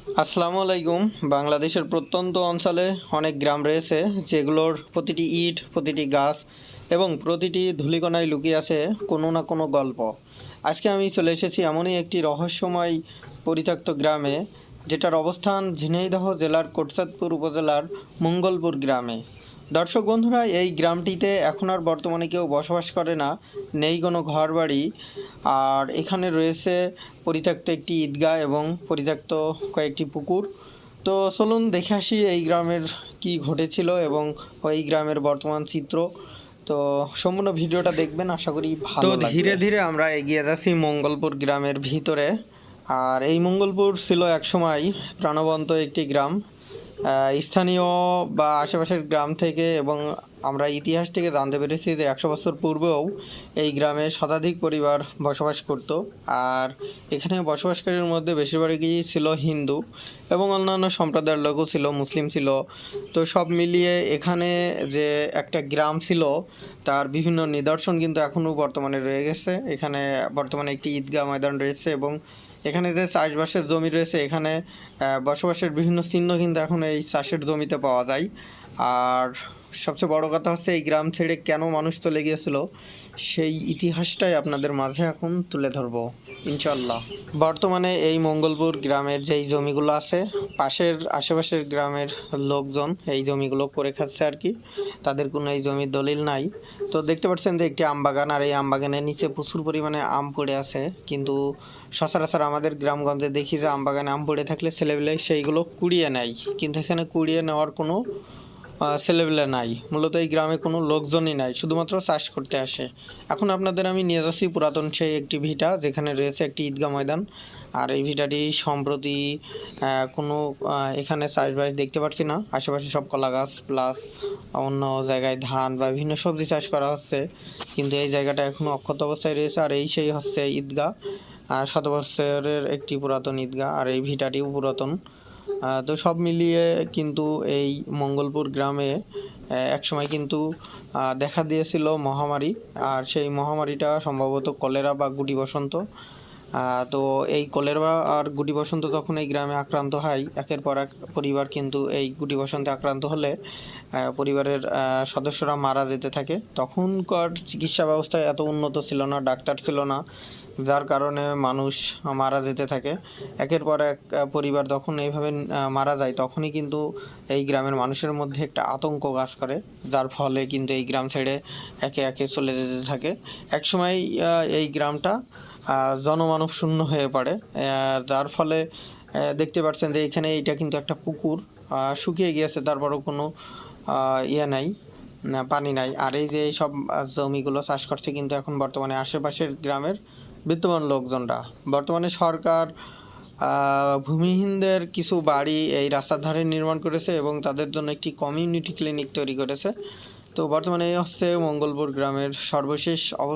আসসালামু আলাইকুম। বাংলাদেশের প্রত্যন্ত অঞ্চলে অনেক গ্রাম রয়েছে যেগুলোর প্রতিটি ইট, প্রতিটি গাছ এবং প্রতিটি ধুলিকণায় লুকিয়ে আছে কোনো না কোনো গল্প। আজকে আমি চলে এসেছি এমনই একটি রহস্যময় পরিত্যক্ত গ্রামে, যেটার অবস্থান ঝিনাইদহ জেলার কোটসাদপুর উপজেলার মঙ্গলপুর গ্রামে। দর্শক বন্ধুরা এই গ্রামটিতে এখন আর বর্তমানে কেউ বসবাস করে না নেই কোনো ঘরবাড়ি। আর এখানে রয়েছে পরিত্যক্ত একটি ঈদগাহ এবং পরিত্যক্ত কয়েকটি পুকুর। তো চলুন দেখে আসি এই গ্রামের কি ঘটেছিল এবং ওই গ্রামের বর্তমান চিত্র। তো সম্পূর্ণ ভিডিওটা দেখবেন আশা করি ভালো তো ধীরে ধীরে আমরা এগিয়ে যাচ্ছি মঙ্গলপুর গ্রামের ভিতরে। আর এই মঙ্গলপুর ছিল একসময় প্রাণবন্ত একটি গ্রাম। স্থানীয় বা আশেপাশের গ্রাম থেকে এবং আমরা ইতিহাস থেকে জানতে পেরেছি যে একশো বছর পূর্বেও এই গ্রামে শতাধিক পরিবার বসবাস করত। আর এখানে বসবাসকারীর মধ্যে বেশিরভাগই ছিল হিন্দু এবং অন্যান্য সম্প্রদায়ের লোকও ছিল, মুসলিম ছিল। তো সব মিলিয়ে এখানে যে একটা গ্রাম ছিল, তার বিভিন্ন নিদর্শন কিন্তু এখনও বর্তমানে রয়ে গেছে। এখানে বর্তমানে একটি ঈদগাহ ময়দান রয়েছে এবং এখানে যে চাষবাসের জমি রয়েছে, এখানে বসবাসের বিভিন্ন চিহ্ন কিন্তু এখন এই চাষের জমিতে পাওয়া যায়। আর সবচেয়ে বড় কথা হচ্ছে এই গ্রাম ছেড়ে কেন মানুষ চলে গিয়েছিল, সেই ইতিহাসটাই আপনাদের মাঝে এখন তুলে ধরবো ইনশাল্লাহ বর্তমানে এই মঙ্গলপুর গ্রামের যেই জমিগুলো আছে, পাশের আশেপাশের গ্রামের লোকজন এই জমিগুলো করে খাচ্ছে আর কি, তাদের কোনো এই জমির দলিল নাই। তো দেখতে পাচ্ছেন যে একটি আম বাগান আর এই আম বাগানের নিচে প্রচুর পরিমাণে আম পড়ে আছে, কিন্তু সচরাচর আমাদের গ্রামগঞ্জে দেখি যে আম বাগানে আম পড়ে থাকলে ছেলেবেলে সেইগুলো কুড়িয়ে নেয়, কিন্তু এখানে কুড়িয়ে নেওয়ার কোনো ছেলেবেলে নাই। মূলত এই গ্রামে কোনো লোকজনই নাই, শুধুমাত্র চাষ করতে আসে। এখন আপনাদের আমি নিয়ে যাচ্ছি পুরাতন সেই একটি ভিটা, যেখানে রয়েছে একটি ঈদগাহ ময়দান। আর এই ভিটাটি সম্প্রতি কোনো এখানে চাষবাস দেখতে পাচ্ছি না। আশেপাশে সব কলা গাছ প্লাস অন্য জায়গায় ধান বা বিভিন্ন সবজি চাষ করা হচ্ছে। কিন্তু এই জায়গাটা এখনও অক্ষত অবস্থায় রয়েছে, আর এই সেই হচ্ছে ঈদগাহ শত বছরের একটি পুরাতন ঈদগাহ। আর এই ভিটাটিও পুরাতন। তো সব মিলিয়ে কিন্তু এই মঙ্গলপুর গ্রামে একসময় কিন্তু দেখা দিয়েছিল মহামারী। আর সেই মহামারীটা সম্ভবত কলেরা বা গুটি বসন্ত তো এই কলেরা আর গুটি বসন্ত তখন এই গ্রামে আক্রান্ত হয়। একের পর এক পরিবার কিন্তু এই গুটি বসন্তে আক্রান্ত হলে পরিবারের সদস্যরা মারা যেতে থাকে। তখনকার চিকিৎসা ব্যবস্থা এত উন্নত ছিল না, ডাক্তার ছিল না, যার কারণে মানুষ মারা যেতে থাকে। একের পর এক পরিবার যখন এইভাবে মারা যায়, তখনই কিন্তু এই গ্রামের মানুষের মধ্যে একটা আতঙ্ক কাজ করে, যার ফলে কিন্তু এই গ্রাম ছেড়ে একে একে চলে যেতে থাকে। একসময় এই গ্রামটা জনমানব শূন্য হয়ে পড়ে। যার ফলে দেখতে পাচ্ছেন যে এখানে এটা কিন্তু একটা পুকুর শুকিয়ে গিয়েছে, তারপরও কোনো ইয়ে নাই পানি নাই। আর এই যে সব জমিগুলো চাষ করছে কিন্তু এখন বর্তমানে আশেপাশের গ্রামের বিদ্যমান লোকজনরা। বর্তমানে সরকার ভূমিহীনদের কিছু বাড়ি এই রাস্তার ধারে নির্মাণ করেছে এবং তাদের জন্য একটি কমিউনিটি ক্লিনিক তৈরি করেছে। তো বর্তমানে এই হচ্ছে মঙ্গলপুর গ্রামের সর্বশেষ অবস্থা।